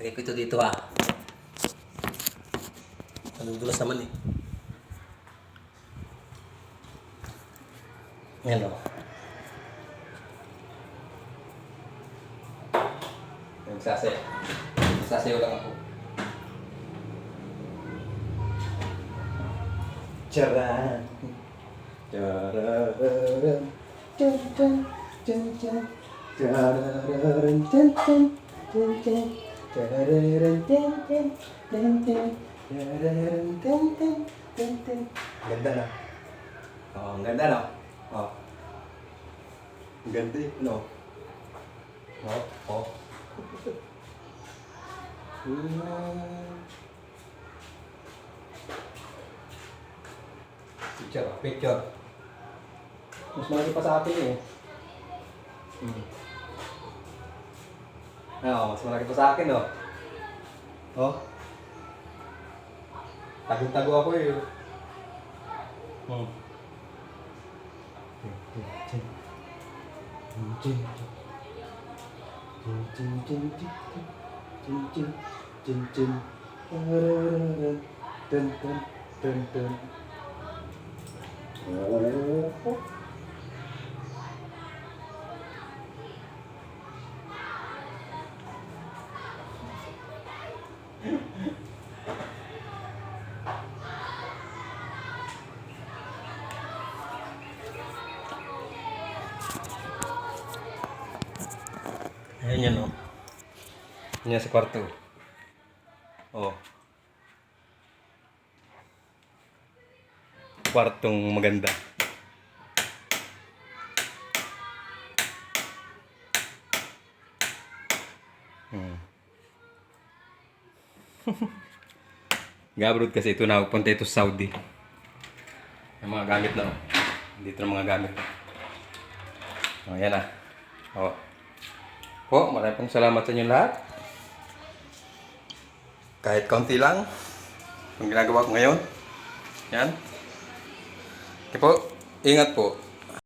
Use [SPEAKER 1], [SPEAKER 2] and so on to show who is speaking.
[SPEAKER 1] Lagay ko ito dito ah. Nadudulas naman eh. Yan o. Nagsasayaw. Nagsasayaw lang ako. Charan. Chararan. Chan chan. Chan chan. Chararan. Chan chan. Chan chan. Ganda na. Oh, ang ganda no? Oh. Ang ganda eh, no? Oh, oh. Picture, picture. Mas malaki pa sa atin eh. Hmm. Oo, mas malaki pa sa akin oh. Oh. Tagong-tago ako eh. Hmm. Ayan yan, oh. Yan sa kwarto. Oh. Kwartong maganda. Hmm. Gabrod kasi ito na punta ito sa Saudi. Yung mga gamit na. oh. Dito na mga gamit. Oh, yan ah. Oh. Po, maraming salamat sa inyo lahat. Kahit kaunti lang, ang ginagawa ko ngayon. Yan. Okay po, ingat po.